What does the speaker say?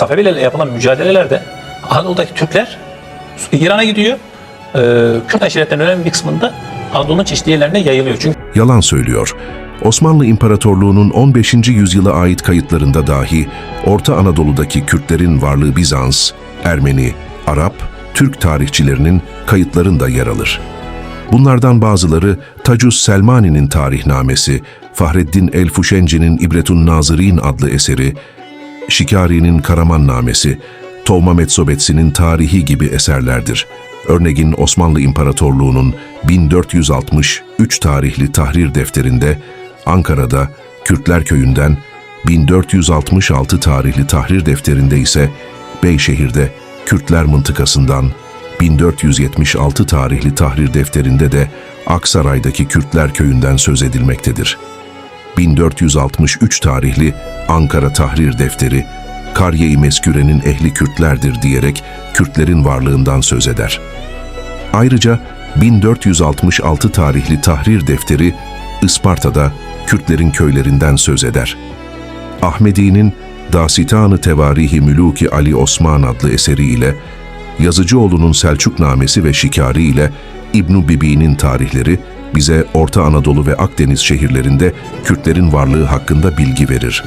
Safevilerle yapılan mücadelelerde Anadolu'daki Türkler İran'a gidiyor. Ee, Kürt aşiretlerinin önemli bir kısmında Anadolu'nun çeşitli yerlerine yayılıyor. Çünkü Yalan söylüyor. Osmanlı İmparatorluğu'nun 15. yüzyıla ait kayıtlarında dahi Orta Anadolu'daki Kürtlerin varlığı Bizans, Ermeni, Arap, Türk tarihçilerinin kayıtlarında yer alır. Bunlardan bazıları Tacus Selmani'nin tarihnamesi, Fahreddin el-Fuşenci'nin İbretun Nazırin adlı eseri, Şikari'nin Karamannamesi, Tovma Metsobetsi'nin tarihi gibi eserlerdir. Örneğin Osmanlı İmparatorluğu'nun 1463 tarihli tahrir defterinde Ankara'da Kürtler Köyü'nden 1466 tarihli tahrir defterinde ise Beyşehir'de Kürtler mıntıkasından 1476 tarihli tahrir defterinde de Aksaray'daki Kürtler Köyü'nden söz edilmektedir. 1463 tarihli Ankara Tahrir Defteri, Kariye-i Mesküre'nin ehli Kürtlerdir diyerek Kürtlerin varlığından söz eder. Ayrıca 1466 tarihli Tahrir Defteri, Isparta'da Kürtlerin köylerinden söz eder. Ahmedi'nin Dasitanı Tevarihi Müluki Ali Osman adlı eseriyle, Yazıcıoğlu'nun Selçuknamesi ve Şikari ile İbn Bibi'nin tarihleri bize Orta Anadolu ve Akdeniz şehirlerinde Kürtlerin varlığı hakkında bilgi verir.